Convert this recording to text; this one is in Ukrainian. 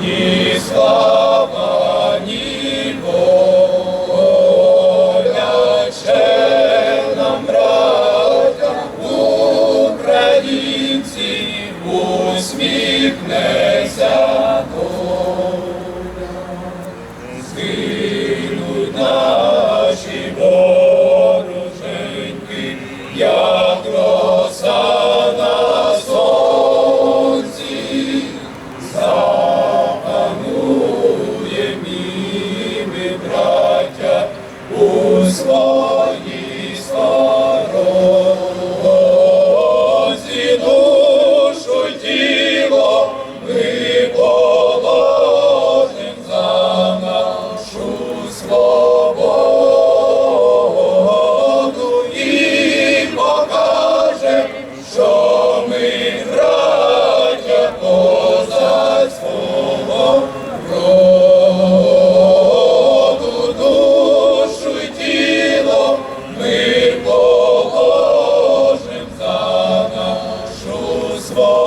Ні слава, ні нам брата, українці усміхне. браття, у славі. Oh.